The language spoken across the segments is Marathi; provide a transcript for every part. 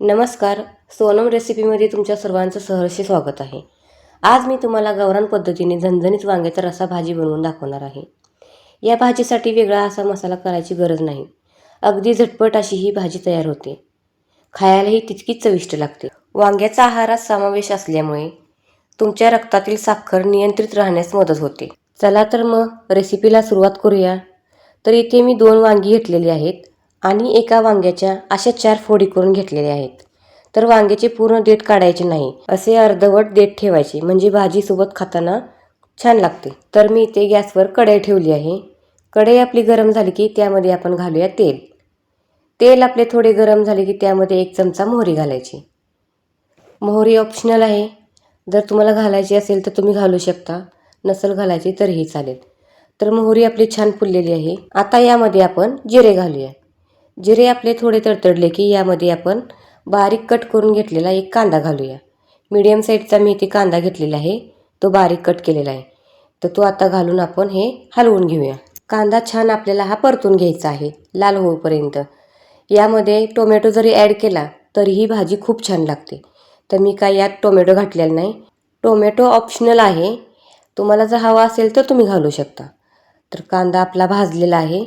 नमस्कार. सोनम रेसिपीमध्ये तुमच्या सर्वांचं सहर्ष स्वागत आहे. आज मी तुम्हाला गावरान पद्धतीने झणझणीत वांग्याचा रसा भाजी बनवून दाखवणार आहे. या भाजीसाठी वेगळा असा मसाला करायची गरज नाही. अगदी झटपट अशी ही भाजी तयार होते. खायलाही तितकीच चविष्ट लागते. वांग्याचा आहारात समावेश असल्यामुळे तुमच्या रक्तातील साखर नियंत्रित राहण्यास मदत होते. चला तर मग रेसिपीला सुरुवात करूया. तर इथे मी दोन वांगी घेतलेली आहेत. आणि एका वांग्याच्या अशा चार फोडी करून घेतलेल्या आहेत. तर वांग्याचे पूर्ण देठ काढायचे नाही असे अर्धवट देठ ठेवायचे. म्हणजे भाजीसोबत खाताना छान लागते. तर मी इथे गॅसवर कढई ठेवली आहे. कढई आपली गरम झाली की त्यामध्ये आपण घालूया तेल. तेल आपले थोडे गरम झाले की त्यामध्ये एक चमचा मोहरी घालायची. मोहरी ऑप्शनल आहे. जर तुम्हाला घालायची असेल तर तुम्ही घालू शकता. नसल घालायची तरीही चालेल. तर मोहरी आपली छान फुललेली आहे. आता यामध्ये आपण जिरे घालूया. जिरे आपले थोडे तडतडले की यामध्ये आपण बारीक कट करून घेतलेला एक कांदा घालूया. मीडियम साईजचा मी इथे कांदा घेतलेला आहे. तो बारीक कट केलेला आहे. तर तो आता घालून आपण हे हलवून घेऊया. कांदा छान आपल्याला हा परतून घ्यायचा आहे लाल होईपर्यंत यामध्ये टोमॅटो जरी ॲड केला तरीही भाजी खूप छान लागते. तर मी काय यात टोमॅटो घातलेला नाही. टोमॅटो ऑप्शनल आहे. तुम्हाला जर हवा असेल तर तुम्ही घालू शकता. तर कांदा आपला भाजलेला आहे.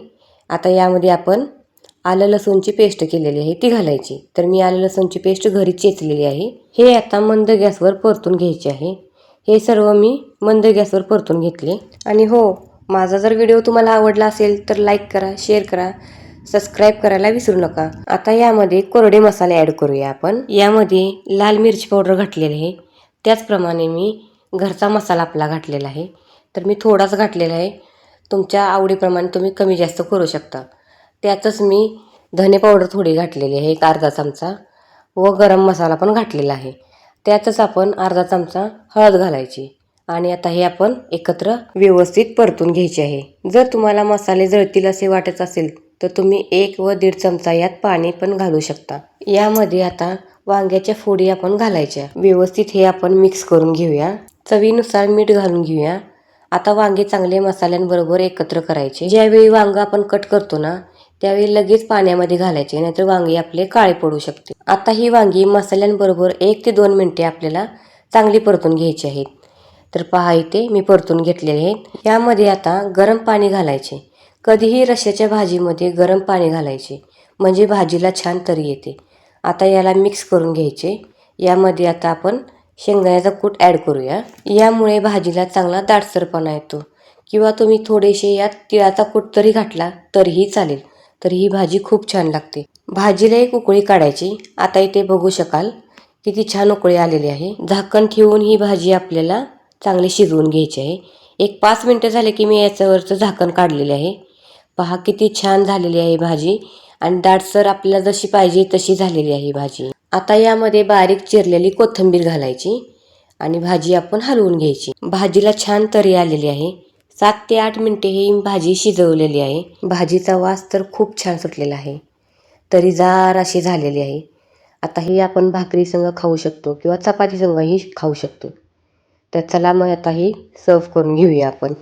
आता यामध्ये आपण आलं लसूणची पेस्ट केलेली आहे ती घालायची. तर मी आलं लसूणची पेस्ट घरी चेचलेली आहे. हे आता मंद गॅसवर परतून घ्यायचे आहे. हे सर्व मी मंद गॅसवर परतून घेतले. आणि हो माझा जर व्हिडिओ तुम्हाला आवडला असेल तर लाईक करा शेअर करा सबस्क्राईब करायला विसरू नका. आता यामध्ये कोरडे मसाले ॲड करूया आपण. यामध्ये लाल मिरची पावडर घातलेली आहे. त्याचप्रमाणे मी घरचा मसाला आपला घातलेला आहे. तर मी थोडाच घातलेला आहे. तुमच्या आवडीप्रमाणे तुम्ही कमी जास्त करू शकता. त्यातच मी धने पावडर थोडी घातलेली आहे एक अर्धा चमचा. व गरम मसाला पण घातलेला आहे. त्यातच आपण अर्धा चमचा हळद घालायची. आणि आता हे आपण एकत्र व्यवस्थित परतून घ्यायचे आहे. जर तुम्हाला मसाले जळतील असे वाटत असेल तर तुम्ही एक व दीड चमचा यात पाणी पण घालू शकता. यामध्ये आता वांग्याच्या फोडी आपण घालायच्या. व्यवस्थित हे आपण मिक्स करून घेऊया. चवीनुसार मीठ घालून घेऊया. आता वांगे चांगले मसाल्यांबरोबर एकत्र करायचे. ज्यावेळी वांग आपण कट करतो ना त्यावेळी लगेच पाण्यामध्ये घालायचे नाहीतर वांगी आपले काळे पडू शकते. आता ही वांगी मसाल्यांबरोबर एक ते दोन मिनटे आपल्याला चांगली परतून घ्यायची आहेत तर पहा इथे मी परतून घेतलेले आहेत. यामध्ये आता गरम पाणी घालायचे. कधीही रश्याच्या भाजीमध्ये गरम पाणी घालायचे. म्हणजे भाजीला छान तरी येते. आता याला मिक्स करून घ्यायचे. यामध्ये आता आपण शेंगदाण्याचा कूट ॲड करूया. यामुळे भाजीला चांगला दाटसरपणा येतो. किंवा तुम्ही थोडेसे यात तिळाचा कूट तरी घातला तरीही चालेल. तर ही भाजी खूप छान लागते. भाजीला एक उकळी काढायची. आता इथे बघू शकाल किती छान उकळी आलेली आहे. झाकण ठेवून ही भाजी आपल्याला चांगली शिजवून घ्यायची आहे. एक पाच मिनटं झाले की मी याच्यावरचं झाकण काढलेले आहे. पहा किती छान झालेली आहे भाजी. आणि दाटसर आपल्याला जशी पाहिजे तशी झालेली आहे भाजी. आता यामध्ये बारीक चिरलेली कोथिंबीर घालायची आणि भाजी आपण हलवून घ्यायची. भाजीला छान तरी आलेली आहे. सात ते आठ मिनटे ही भाजी शिजवलेली आहे. भाजीचा वास तर खूप छान सुटलेला आहे. तरी जार अशी झालेली आहे. आता ही आपण भाकरीसंग खाऊ शकतो किंवा चपातीसंगही खाऊ शकतो. तर चला मग आता ही सर्व करून घेऊया आपण.